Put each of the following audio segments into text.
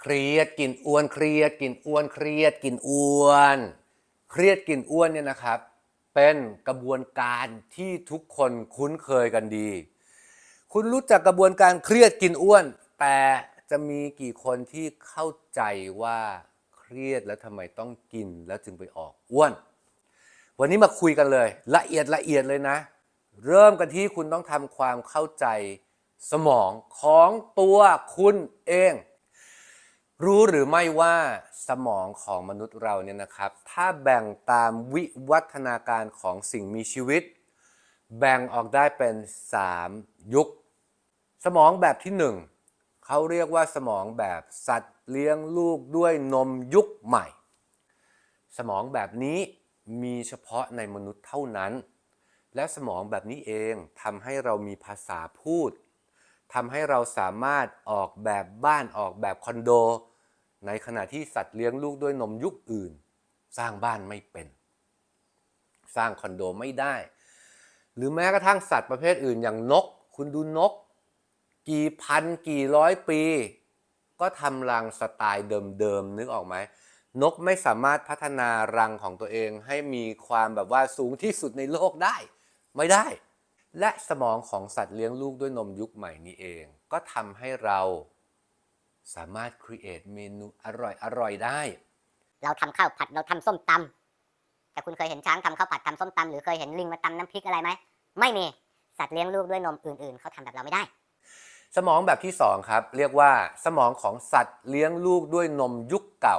เครียดกินอ้วนเครียดกินอ้วนเครียดกินอ้วน เครียดกินอ้วนเนี่ยนะครับ เป็นกระบวนการที่ทุกคนคุ้นเคยกันดี คุณรู้จักกระบวนการเครียดกินอ้วน แต่จะมีกี่คนที่เข้าใจว่าเครียดแล้วทำไมต้องกินแล้วจึงไปออกอ้วน วันนี้มาคุยกันเลย ละเอียดละเอียดเลยนะ เริ่มกันที่คุณต้องทำความเข้าใจสมองของตัวคุณเอง รู้หรือไม่ว่าสมองของมนุษย์เราเนี่ยนะครับ ถ้าแบ่งตามวิวัฒนาการของสิ่งมีชีวิต แบ่งออกได้เป็น 3 ยุค สมองแบบที่ 1เขาเรียกว่าสมองแบบสัตว์เลี้ยงลูกด้วยนมยุคใหม่ สมองแบบนี้มีเฉพาะในมนุษย์เท่านั้น และสมองแบบนี้เองทำให้เรามีภาษาพูดทำให้เราสามารถออกแบบบ้านออกแบบคอนโด ในขณะที่สัตว์เลี้ยงลูกด้วยนมยุคอื่น สร้างบ้านไม่เป็น สร้างคอนโดไม่ได้ หรือแม้กระทั่งสัตว์ประเภทอื่นอย่างนก คุณดูนก กี่พันกี่ร้อยปี ก็ทำรังสไตล์เดิมๆนึกออกไหมนกไม่สามารถพัฒนารังของตัวเองให้มีความแบบว่าสูงที่สุดในโลกได้ ไม่ได้ และสมองของสัตว์เลี้ยงลูกด้วยนมยุคใหม่นี้เอง ก็ทำให้เรา สามารถ create เมนูอร่อยอร่อยๆได้ เราทำข้าวผัดเราทำส้มตำแต่คุณเคยเห็นช้างทำข้าวผัดทำส้มตำหรือเคยเห็นลิงมาตำน้ำพริกอะไรไหม ไม่มี สัตว์เลี้ยงลูกด้วยนมอื่นๆ เขาทำแบบเราไม่ได้ สมองแบบที่สองครับ เรียกว่าสมองของสัตว์เลี้ยงลูกด้วยนมยุคเก่า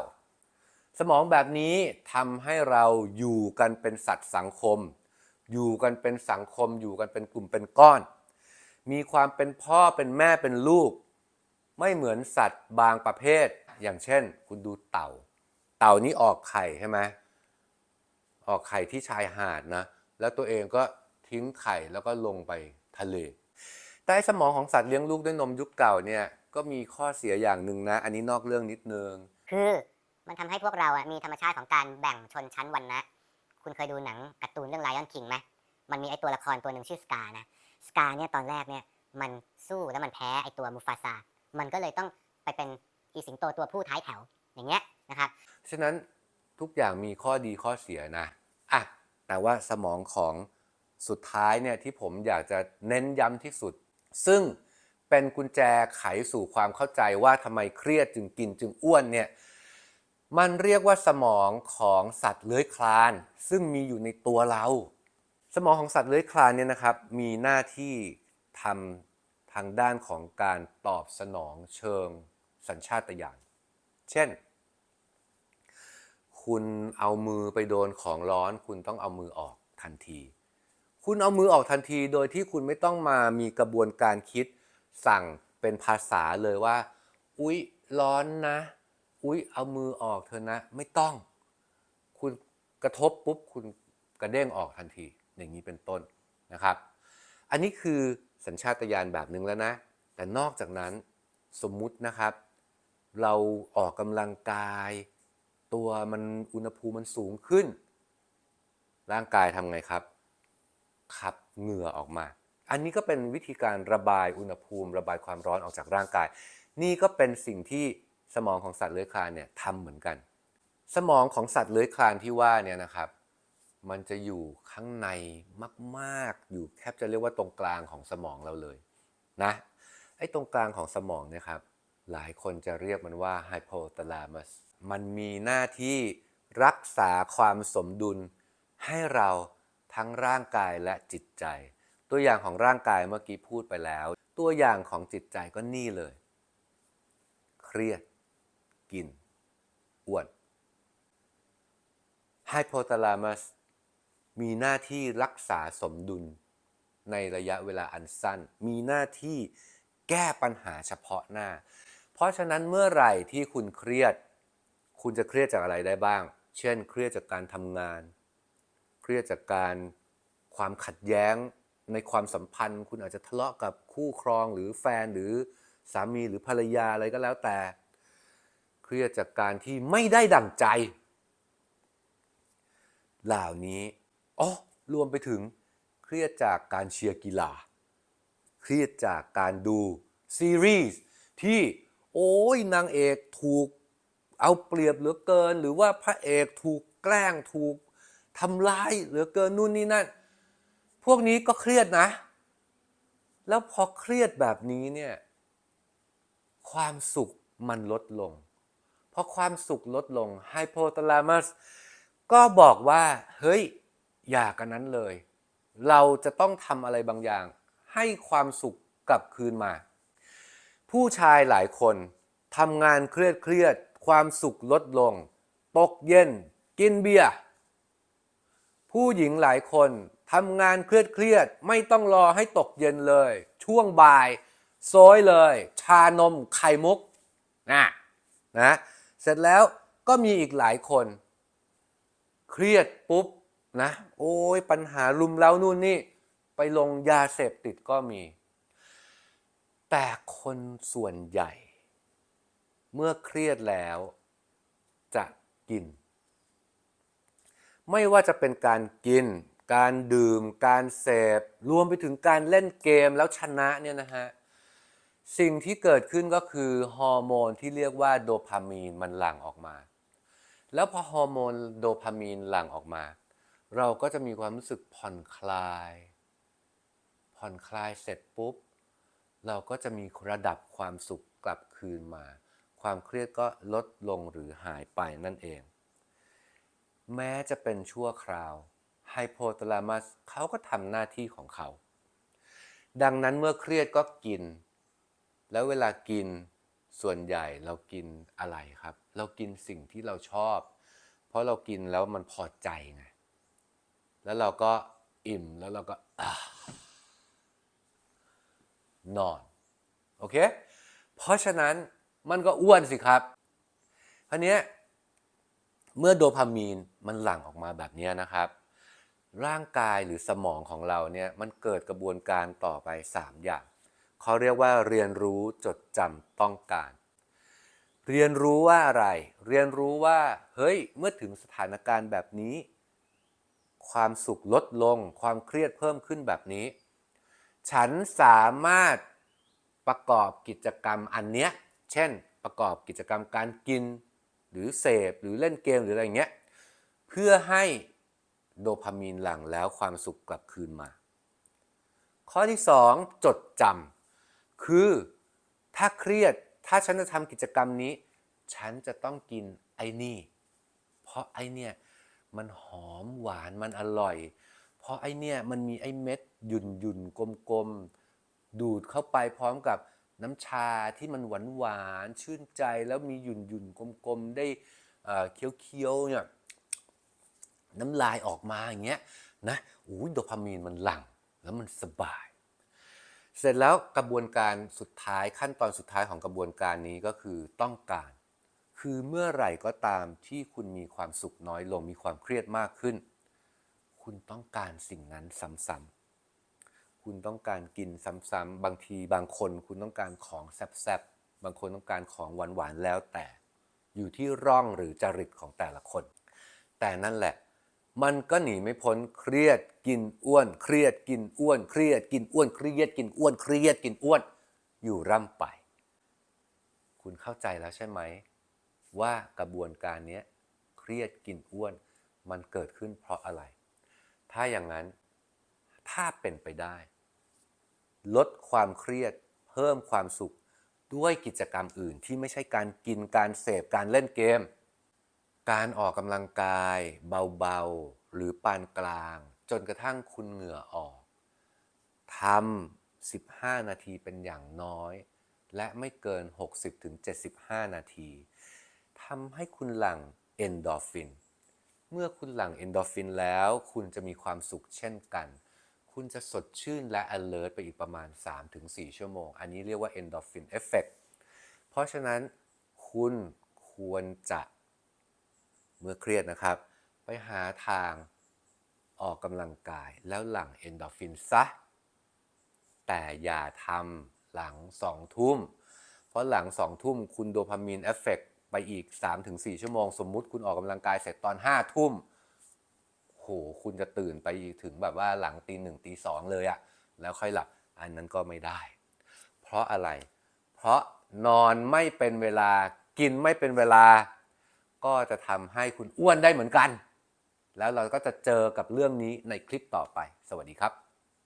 สมองแบบนี้ทำให้เราอยู่กันเป็นสัตว์สังคม อยู่กันเป็นสังคม อยู่กันเป็นกลุ่มเป็นก้อน มีความเป็นพ่อเป็นแม่เป็นลูก ไม่เหมือนสัตว์บางประเภท อย่างเช่น คุณดูเต่า เต่านี้ออกไข่ใช่ไหมออกไข่ที่ชายหาดนะ แล้วตัวเองก็ทิ้งไข่แล้วก็ลงไปทะเล แต่สมองของสัตว์เลี้ยงลูกด้วยนมยุคเก่าเนี่ยก็มีข้อเสียอย่างหนึ่งนะ อันนี้นอกเรื่องนิดนึง คือมันทำให้พวกเราอะมีธรรมชาติของการแบ่งชนชั้นวรรณะ คุณเคยดูหนังการ์ตูนเรื่อง Lion King ไหมมันมีไอตัวละครตัวหนึ่งชื่อสกานะ สกาเนี่ยตอนแรกเนี่ยมันสู้แล้วมันแพ้ไอตัวมูฟาซา มันก็เลยต้องไปเป็นอีสิงโตตัวผู้ท้ายแถวอย่างเงี้ยนะครับฉะนั้นทุกอย่างมีข้อดีข้อเสียนะอะแต่ว่าสมองของสุดท้ายเนี่ยที่ผมอยากจะเน้นย้ำที่สุด ซึ่งเป็นกุญแจไขสู่ความเข้าใจว่าทำไมเครียดจึงกินจึงอ้วนเนี่ยมันเรียกว่าสมองของสัตว์เลื้อยคลาน ซึ่งมีอยู่ในตัวเรา สมองของสัตว์เลื้อยคลานเนี่ยนะครับ มีหน้าที่ทำ ทางด้านของการตอบสนองเชิงสัญชาตญาณ เช่น คุณเอามือไปโดนของร้อน คุณต้องเอามือออกทันที คุณเอามือออกทันที โดยที่คุณไม่ต้องมามีกระบวนการคิดสั่งเป็นภาษาเลยว่า อุ๊ย ร้อนนะ อุ๊ย เอามือออกเถอะนะ ไม่ต้อง คุณกระทบปุ๊บ คุณกระเด้งออกทันที อย่างนี้เป็นต้นนะครับ อันนี้คือ สัญชาตญาณแบบหนึ่งแล้วนะ แต่นอกจากนั้นสมมุตินะครับ เราออกกำลังกาย ตัวมันอุณหภูมิมันสูงขึ้น ร่างกายทำไงครับ ขับเหงื่อออกมา อันนี้ก็เป็นวิธีการระบายอุณหภูมิ ระบายความร้อนออกจากร่างกาย นี่ก็เป็นสิ่งที่สมองของสัตว์เลื้อยคลานเนี่ยทำเหมือนกัน สมองของสัตว์เลื้อยคลานที่ว่าเนี่ยนะครับ มันจะอยู่ข้างในมากๆ อยู่แทบจะเรียกว่าตรงกลางของสมองเราเลยนะไอ้ตรงกลางของสมองเนี่ยครับหลายคนจะเรียกมันว่า hypothalamus มันมีหน้าที่รักษาความสมดุลให้เราทั้งร่างกายและจิตใจ ตัวอย่างของร่างกายเมื่อกี้พูดไปแล้ว ตัวอย่างของจิตใจก็นี่เลย เครียด กินอ้วน hypothalamus มี มีหน้าที่รักษาสมดุลในระยะเวลาอันสั้น มีหน้าที่แก้ปัญหาเฉพาะหน้า เพราะฉะนั้นเมื่อไหร่ที่คุณเครียด คุณจะเครียดจากอะไรได้บ้าง เช่น เครียดจากการทำงาน เครียดจากการความขัดแย้งในความสัมพันธ์ คุณอาจจะทะเลาะกับคู่ครองหรือแฟนหรือสามีหรือภรรยาอะไรก็แล้วแต่ เครียดจากการที่ไม่ได้ดั่งใจ เหล่านี้ อ๋อรวมไปถึงเครียดจากการเชียร์กีฬา เครียดจากการดูซีรีส์ที่โอ้ยนางเอกถูกเอาเปรียบเหลือเกิน หรือว่าพระเอกถูกแกล้งถูกทำร้ายเหลือเกินนู่นนี่นั่น พวกนี้ก็เครียดนะ แล้วพอเครียดแบบนี้เนี่ยความสุขมันลดลงพอความสุขลดลงไฮโปทาลามัสก็บอกว่า เฮ้ย อยากกันนั้นเลย เราจะต้องทำอะไรบางอย่าง ให้ความสุขกลับคืนมา ผู้ชายหลายคนทำงานเครียดเครียดๆความสุขลดลง ตกเย็น กินเบียร์ผู้หญิงหลายคนทำงานเครียดเครียดๆไม่ต้องรอให้ตกเย็นเลย ช่วงบ่ายโซยเลย ชานมไข่มุกนะนะเสร็จแล้วก็มีอีกหลายคน เครียดปุ๊บ นะ โอ้ยปัญหาลุมเล้านู่นนี่ ไปลงยาเสพติดก็มี แต่คนส่วนใหญ่ เมื่อเครียดแล้วจะกิน ไม่ว่าจะเป็นการกิน การดื่ม การเสพ รวมไปถึงการเล่นเกมแล้วชนะเนี่ยนะฮะ สิ่งที่เกิดขึ้นก็คือฮอร์โมนที่เรียกว่าโดพามีนมันหลั่งออกมา แล้วพอฮอร์โมนโดพามีนหลั่งออกมา เราก็จะมีความรู้สึกผ่อนคลาย ผ่อนคลายเสร็จปุ๊บ เราก็จะมีระดับความสุขกลับคืนมา ความเครียดก็ลดลงหรือหายไปนั่นเอง แม้จะเป็นชั่วคราวไฮโปทาลามัสเขาก็ทำหน้าที่ของเขา ดังนั้นเมื่อเครียดก็กิน แล้วเวลากินส่วนใหญ่เรากินอะไรครับ เรากินสิ่งที่เราชอบ เพราะเรากินแล้วมันพอใจไง แล้วเราก็อิ่มแล้วเราก็นอนโอเค เพราะฉะนั้นมันก็อ้วนสิครับคราวเนี้ยเมื่อโดพามีนมันหลั่งออกมาแบบนี้นะครับ ร่างกายหรือสมองของเราเนี่ยมันเกิดกระบวนการต่อไป 3 อย่างเขาเรียกว่าเรียนรู้จดจำต้องการ เรียนรู้ว่าอะไร เรียนรู้ว่าเฮ้ยเมื่อถึงสถานการณ์แบบนี้ ความสุขลดลง ความเครียดเพิ่มขึ้นแบบนี้ ฉันสามารถประกอบกิจกรรมอันเนี้ย เช่น ประกอบกิจกรรมการกิน หรือเสพ หรือเล่นเกมหรืออะไรอย่างเงี้ย เพื่อให้โดพามีนหลั่งแล้วความสุขกลับคืนมา ข้อที่ 2 จดจำคือถ้าเครียดถ้าฉันจะทำกิจกรรมนี้ ฉันจะต้องกินไอ้นี่ เพราะไอ้เนี่ย มันหอมหวานมันอร่อย เพราะไอเนี่ยมันมีไอเม็ดหยุ่นหยุ่นๆกลมๆ ดูดเข้าไปพร้อมกับน้ำชาที่มันหวานหวานชื่นใจแล้วมีหยุ่นหยุ่นๆกลมๆ ได้เอ่อเคี้ยวๆเนี่ยน้ำลายออกมาอย่างเงี้ยนะอุ้ยโดพามีนมันหลั่งแล้วมันสบาย เสร็จแล้วกระบวนการสุดท้ายขั้นตอนสุดท้ายของกระบวนการนี้ก็คือต้องการ คือเมื่อไหร่ก็ตามที่คุณมีความสุขน้อยลงมีความเครียดมากขึ้น คุณต้องการสิ่งนั้นซ้ำๆคุณต้องการกินซ้ำๆบางทีบางคนคุณต้องการของแซ่บๆบางคนต้องการของหวานๆแล้วแต่ อยู่ที่ร่องหรือจริตของแต่ละคน แต่นั่นแหละ มันก็หนีไม่พ้นเครียดกินอ้วน เครียดกินอ้วน เครียดกินอ้วนเครียดกินอ้วนเครียดกินอ้วน อยู่ร่ำไป คุณเข้าใจแล้วใช่ไหม ว่ากระบวนการนี้เครียดกินอ้วนมันเกิดขึ้นเพราะอะไร ถ้าอย่างนั้นถ้าเป็นไปได้ ลดความเครียดเพิ่มความสุขด้วยกิจกรรมอื่นที่ไม่ใช่การกินการเสพการเล่นเกม การออกกำลังกาย เบาๆ หรือปานกลาง จนกระทั่งคุณเหงื่อออกทำ15 นาทีเป็นอย่างน้อย และไม่เกิน 60-75 นาที ทำให้คุณหลั่งเอนโดฟิน เมื่อคุณหลั่งเอนโดฟินแล้ว คุณจะมีความสุขเช่นกัน คุณจะสดชื่นและ alert ไปอีกประมาณ 3-4 ชั่วโมง อันนี้เรียกว่า endorphin effect เพราะฉะนั้นคุณควรจะเมื่อเครียดนะครับ ไปหาทางออกกำลังกายแล้วหลั่งเอนโดฟินซะ แต่อย่าทำหลังสองทุ่ม เพราะหลังสองทุ่มคุณโดพามีนเอฟเฟก ไปอีก 3-4 ชั่วโมง สมมุติคุณออกกำลังกายเสร็จตอน5ทุ่มโหคุณจะตื่นไปอีกถึงแบบว่าหลังตีหนึ่งตีสองเลยอะแล้วค่อยหลับอันนั้นก็ไม่ได้ เพราะอะไร เพราะนอนไม่เป็นเวลากินไม่เป็นเวลา ก็จะทำให้คุณอ้วนได้เหมือนกัน แล้วเราก็จะเจอกับเรื่องนี้ในคลิปต่อไป สวัสดีครับ